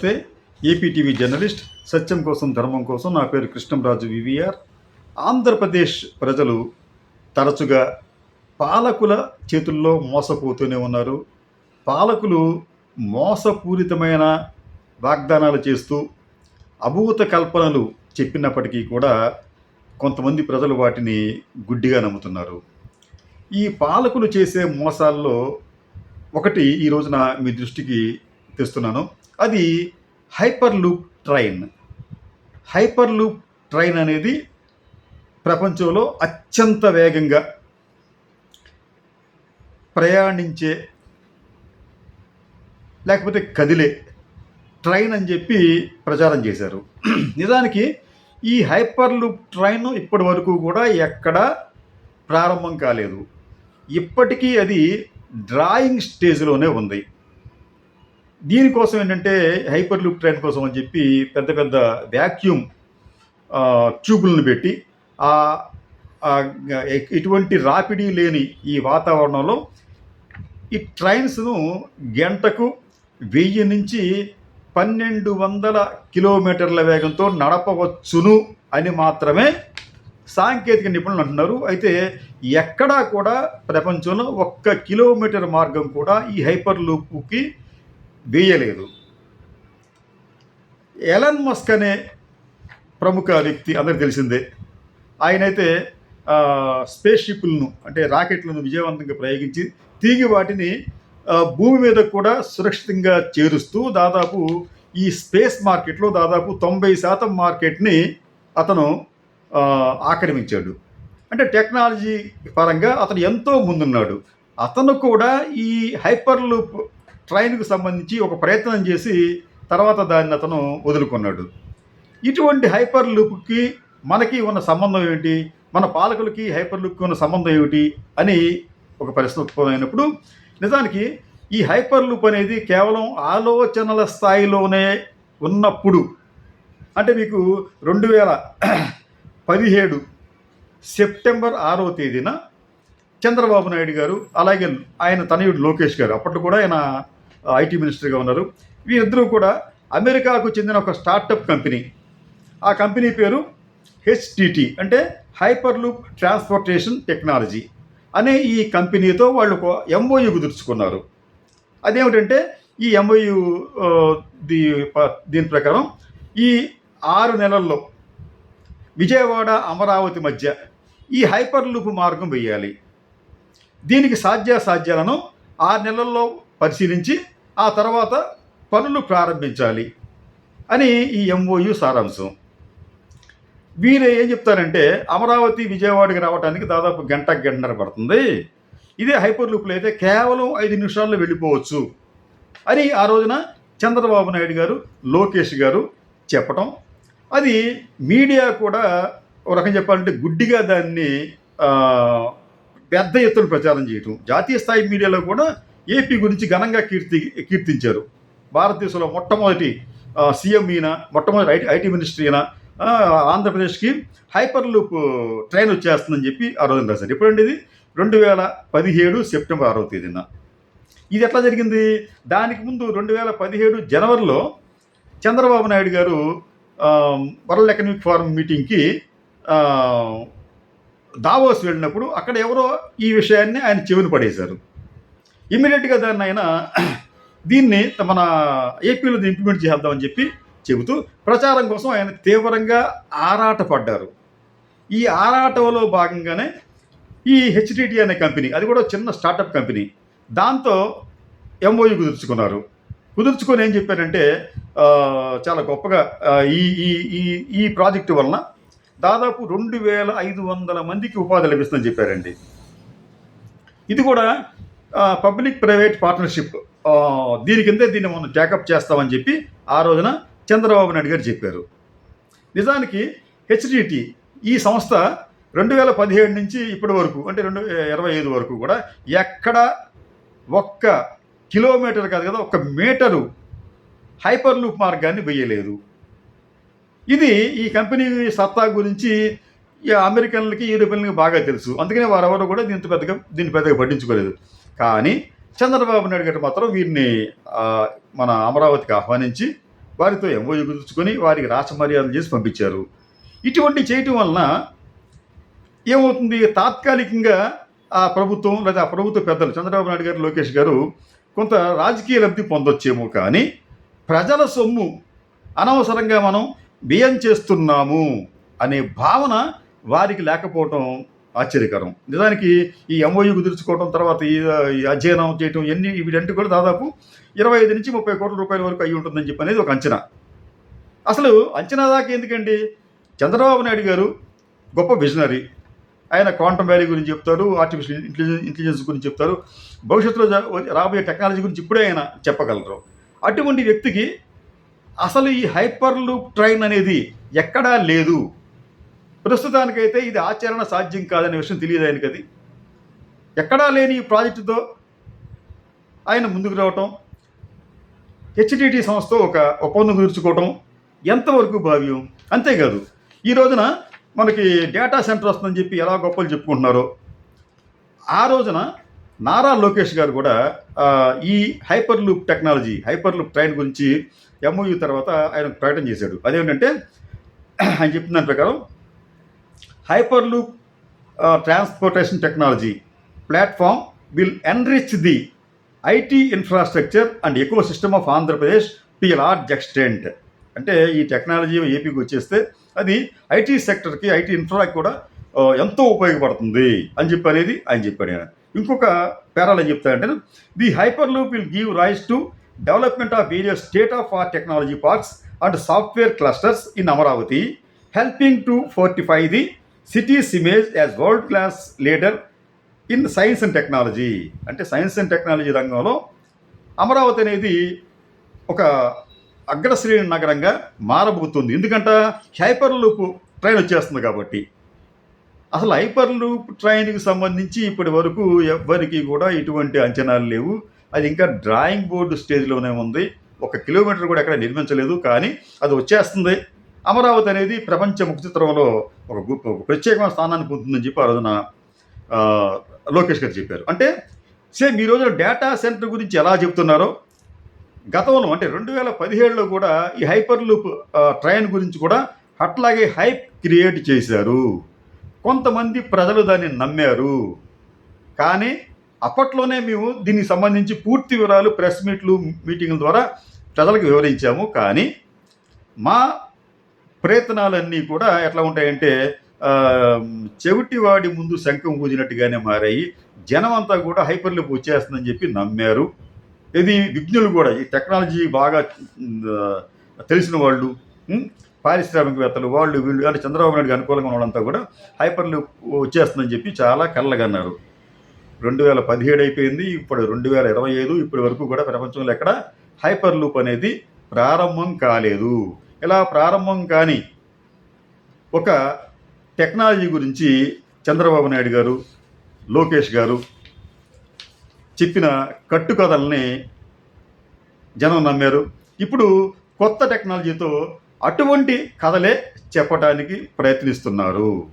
నమస్తే APTV journalist సత్యం కోసం ధర్మం కోసం నా పేరు కృష్ణంరాజు వివిఆర్. ఆంధ్రప్రదేశ్ ప్రజలు తరచుగా పాలకుల చేతుల్లో మోసపోతూనే ఉన్నారు. పాలకులు మోసపూరితమైన వాగ్దానాలు చేస్తూ అభూత కల్పనలు చెప్పినప్పటికీ కూడా కొంతమంది ప్రజలు వాటిని గుడ్డిగా నమ్ముతున్నారు. ఈ పాలకులు చేసే మోసాల్లో ఒకటి ఈ రోజున మీ దృష్టికి తెస్తున్నాను. అది hyperloop train. Hyperloop train అనేది ప్రపంచంలో అత్యంత వేగంగా ప్రయాణించే లేకపోతే కదిలే ట్రైన్ అని చెప్పి ప్రచారం చేశారు. నిజానికి ఈ హైపర్ లూప్ ట్రైన్ ఇప్పటి వరకు కూడా ఎక్కడ ప్రారంభం కాలేదు. ఇప్పటికీ అది డ్రాయింగ్ స్టేజ్లోనే ఉంది. దీనికోసం ఏంటంటే హైపర్ లూప్ ట్రైన్ కోసం అని చెప్పి పెద్ద పెద్ద వ్యాక్యూమ్ ట్యూబులను పెట్టి ఆ ఆ ఎటువంటి రాపిడి లేని ఈ వాతావరణంలో ఈ ట్రైన్స్ను గంటకు వెయ్యి నుంచి పన్నెండు వందల కిలోమీటర్ల వేగంతో నడపవచ్చును అని మాత్రమే సాంకేతిక నిపుణులు అంటున్నారు. అయితే ఎక్కడా కూడా ప్రపంచంలో ఒక్క కిలోమీటర్ మార్గం కూడా ఈ హైపర్ లూప్కి వేయలేదు. ఎలన్ మస్క్ అనే ప్రముఖ వ్యక్తి అందరికి తెలిసిందే. ఆయనైతే స్పేస్ షిప్లను అంటే రాకెట్లను విజయవంతంగా ప్రయోగించి తిరిగి వాటిని భూమి మీద కూడా సురక్షితంగా చేరుస్తూ దాదాపు ఈ స్పేస్ మార్కెట్లో దాదాపు తొంభై శాతం మార్కెట్ని అతను ఆక్రమించాడు. అంటే టెక్నాలజీ పరంగా అతను ఎంతో ముందున్నాడు. అతను కూడా ఈ హైపర్లు ట్రైన్కు సంబంధించి ఒక ప్రయత్నం చేసి తర్వాత దాన్ని అతను వదులుకున్నాడు. ఇటువంటి హైపర్ లూప్కి మనకి ఉన్న సంబంధం ఏమిటి? మన పాలకులకి హైపర్ లూప్కి ఉన్న సంబంధం ఏమిటి? అని ఒక ప్రశ్న ఉత్పన్నమైనప్పుడు నిజానికి ఈ హైపర్ లూప్ అనేది కేవలం ఆలోచనల స్థాయిలోనే ఉన్నప్పుడు అంటే మీకు రెండు వేల పదిహేడు సెప్టెంబర్ ఆరో తేదీన చంద్రబాబు నాయుడు గారు అలాగే ఆయన తనయుడు లోకేష్ గారు అప్పట్లో కూడా ఆయన ఐటీ మినిస్టర్గా ఉన్నారు. వీరిద్దరూ కూడా అమెరికాకు చెందిన ఒక స్టార్టప్ కంపెనీ. ఆ కంపెనీ పేరు హెచ్టిటి అంటే హైపర్ లూప్ ట్రాన్స్పోర్టేషన్ టెక్నాలజీ అనే ఈ కంపెనీతో వాళ్ళు ఒక ఎంఓయు కుదుర్చుకున్నారు అదేమిటంటే ఈ ఎంఓయు దీ దీని ప్రకారం ఈ ఆరు నెలల్లో విజయవాడ అమరావతి మధ్య ఈ హైపర్ లూప్ మార్గం వేయాలి దీనికి సాధ్యాసాధ్యాలను ఆరు నెలల్లో పరిశీలించి ఆ తర్వాత పనులు ప్రారంభించాలి అని ఈ ఎంఓయు సారాంశం. వీరు ఏం చెప్తారంటే అమరావతి విజయవాడకి రావడానికి దాదాపు గంట గంటన్నర పడుతుంది. ఇదే హైపర్ లూప్లో అయితే కేవలం ఐదు నిమిషాల్లో వెళ్ళిపోవచ్చు అని ఆ రోజున చంద్రబాబు నాయుడు గారు లోకేష్ గారు చెప్పటం. అది మీడియా కూడా ఒక రకం చెప్పాలంటే గుడ్డిగా దాన్ని పెద్ద ఎత్తున ప్రచారం చేయటం. జాతీయ స్థాయి మీడియాలో కూడా ఏపీ గురించి ఘనంగా కీర్తి కీర్తించారు. భారతదేశంలో మొట్టమొదటి సీఎం ఈయన మొట్టమొదటి ఐటీ ఐటీ మినిస్టర్ ఈయన ఆంధ్రప్రదేశ్కి హైపర్ లూప్ ట్రైన్ వచ్చేస్తుందని చెప్పి ఆ రోజున రాశారు. ఎప్పుడండి ఇది? రెండు వేల పదిహేడు సెప్టెంబర్ ఆరవ తేదీన. ఇది ఎట్లా జరిగింది? దానికి ముందు రెండు వేల పదిహేడు జనవరిలో Chandrababu Naidu garu world economic forum మీటింగ్కి దావోస్ వెళ్ళినప్పుడు అక్కడ ఎవరో ఈ విషయాన్ని ఆయన చెవిన పడేశారు. ఇమ్మీడియట్గా దాన్ని ఆయన దీన్ని మన ఏపీలో ఇంప్లిమెంట్ చేద్దామని చెప్పి చెబుతూ ప్రచారం కోసం ఆయన తీవ్రంగా ఆరాటపడ్డారు. ఈ ఆరాటంలో భాగంగానే ఈ హెచ్డిటి అనే కంపెనీ అది కూడా చిన్న స్టార్టప్ కంపెనీ దాంతో ఎంఓయూ కుదుర్చుకున్నారు. కుదుర్చుకొని ఏం చెప్పారంటే చాలా గొప్పగా ఈ ఈ ఈ ఈ ప్రాజెక్టు వలన దాదాపు రెండు వేల ఐదు వందల మందికి ఉపాధి లభిస్తుందని చెప్పారండి. ఇది కూడా పబ్లిక్ ప్రైవేట్ పార్ట్నర్షిప్. దీని కిందే దీన్ని మనం టేకప్ చేస్తామని చెప్పి ఆ రోజున చంద్రబాబు నాయుడు గారు చెప్పారు. నిజానికి హెచ్డిటి ఈ సంస్థ రెండు వేల పదిహేడు నుంచి ఇప్పటి వరకు అంటే రెండు ఇరవై ఐదు వరకు కూడా ఎక్కడ ఒక్క కిలోమీటర్ కాదు కదా ఒక్క మీటరు హైపర్ లూప్ మార్గాన్ని వేయలేదు ఇది ఈ కంపెనీ సత్తా గురించి అమెరికన్లకి యూరోపియన్లకి బాగా తెలుసు. అందుకనే వారెవరు కూడా దీంతో పెద్దగా దీన్ని పెద్దగా పట్టించుకోలేదు. కానీ చంద్రబాబు నాయుడు గారు మాత్రం వీరిని మన అమరావతికి ఆహ్వానించి వారితో ఎంఓయూ కుదుర్చుకొని వారికి రాష్ట్ర మర్యాదలు చేసి పంపించారు. ఇటువంటి చేయటం వలన ఏమవుతుంది? తాత్కాలికంగా ఆ ప్రభుత్వం లేదా ఆ ప్రభుత్వ పెద్దలు చంద్రబాబు నాయుడు గారు లోకేష్ గారు కొంత రాజకీయ లబ్ధి పొందొచ్చేమో కానీ ప్రజల సొమ్ము అనవసరంగా మనం వ్యయం చేస్తున్నాము అనే భావన వారికి లేకపోవటం ఆశ్చర్యకరం. నిజానికి ఈ ఎంఓయూ కుదుర్చుకోవడం తర్వాత ఈ అధ్యయనం చేయటం ఇవన్నీ వీటంటే కూడా దాదాపు ఇరవై ఐదు నుంచి ముప్పై కోట్ల రూపాయల వరకు అయి ఉంటుందని చెప్పి అనేది ఒక అంచనా. అసలు అంచనా దాకా ఎందుకండి? చంద్రబాబు నాయుడు గారు గొప్ప విజనరీ. ఆయన క్వాంటమ్ వ్యాలీ గురించి చెప్తారు ఆర్టిఫిషియల్ ఇంటెలిజెన్స్ ఇంటెలిజెన్స్ గురించి చెప్తారు భవిష్యత్తులో రాబోయే టెక్నాలజీ గురించి ఇప్పుడే ఆయన చెప్పగలరు. అటువంటి వ్యక్తికి అసలు ఈ హైపర్ లూప్ ట్రైన్ అనేది ఎక్కడా లేదు. ప్రస్తుతానికైతే ఇది ఆచరణ సాధ్యం కాదనే విషయం తెలియదు ఆయనకి అది. ఎక్కడా లేని ఈ ప్రాజెక్టుతో ఆయన ముందుకు రావటం హెచ్డిటి సంస్థ ఒక ఒప్పందం కుదుర్చుకోవటం ఎంతవరకు భావ్యం? అంతేకాదు ఈ రోజున మనకి డేటా సెంటర్ వస్తుందని చెప్పి ఎలా గొప్పలు చెప్పుకుంటున్నారో ఆ రోజున నారా లోకేష్ గారు కూడా ఈ hyperloop technology hyperloop train గురించి ఎంఓయూ తర్వాత ఆయన ప్రకటన చేశాడు. అదేంటంటే ఆయన చెప్పిన దాని ప్రకారం hyperloop transportation technology platform will enrich the IT infrastructure and ecosystem of Andhra Pradesh to a large extent అంటే ఈ టెక్నాలజీ ఏపీకి వచ్చేస్తే అది ఐటీ సెక్టర్కి ఐటీ ఇన్ఫ్రాకి కూడా ఎంతో ఉపయోగపడుతుంది అని చెప్పి అనేది ఆయన చెప్పాడు ఆయన. ఇంకొక పేరాలు ఏం చెప్తాడంటే the hyperloop will give rise to development of various state of art technology parks and software clusters in Amaravati helping to fortify the city's image as world class leader in science and technology అంటే science and technology రంగంలో అమరావతి అనేది ఒక అగ్రశ్రేణి నగరంగా మారబోతుంది. ఎందుకంటే? Hyper loop train వచ్చేస్తుంది కాబట్టి. అసలు హైపర్ లూప్ ట్రైన్కి సంబంధించి ఇప్పటి వరకు ఎవ్వరికి కూడా ఎటువంటి అంచనాలు లేవు. అది ఇంకా డ్రాయింగ్ బోర్డు స్టేజ్లోనే ఉంది. ఒక కిలోమీటర్ కూడా ఎక్కడ నిర్మించలేదు. కానీ అది వచ్చేస్తుంది. అమరావతి అనేది ప్రపంచ ముఖ చిత్రంలో ఒక ప్రత్యేకమైన స్థానాన్ని పొందుతుందని చెప్పి ఆ రోజున లోకేష్ గారు చెప్పారు. అంటే సేమ్ ఈ రోజున డేటా సెంటర్ గురించి ఎలా చెప్తున్నారో గతంలో అంటే రెండు వేల పదిహేడులో కూడా ఈ హైపర్ లూప్ ట్రైన్ గురించి కూడా అట్లాగే హైప్ క్రియేట్ చేశారు. కొంతమంది ప్రజలు దాన్ని నమ్మారు. కానీ అప్పట్లోనే మేము దీనికి సంబంధించి పూర్తి వివరాలు ప్రెస్ మీట్లు మీటింగ్ల ద్వారా ప్రజలకు వివరించాము. కానీ మా ప్రయత్నాలన్నీ కూడా ఎట్లా ఉంటాయంటే చెవిటివాడి ముందు శంఖం ఊదినట్టుగానే మారాయి. జనం అంతా కూడా హైపర్లిప్ వచ్చేస్తుందని చెప్పి నమ్మారు. ఇది విజ్ఞులు కూడా ఈ టెక్నాలజీ బాగా తెలిసిన వాళ్ళు పారిశ్రామికవేత్తలు వాళ్ళు వీళ్ళు అంటే చంద్రబాబు నాయుడుకి అనుకూలంగా ఉన్నవాళ్ళంతా కూడా హైపర్లిప్ వచ్చేస్తుందని చెప్పి చాలా కళ్ళగన్నారు. రెండు వేల పదిహేడు అయిపోయింది ఇప్పుడు రెండు వేల ఇరవై ఐదు ఇప్పటి వరకు కూడా ప్రపంచంలో ఎక్కడ హైపర్ లూప్ అనేది ప్రారంభం కాలేదు. ఇలా ప్రారంభం కాని ఒక టెక్నాలజీ గురించి చంద్రబాబు నాయుడు గారు లోకేష్ గారు చెప్పిన కట్టుకథల్ని జనం నమ్మారు. ఇప్పుడు కొత్త టెక్నాలజీతో అటువంటి కథలే చెప్పడానికి ప్రయత్నిస్తున్నారు.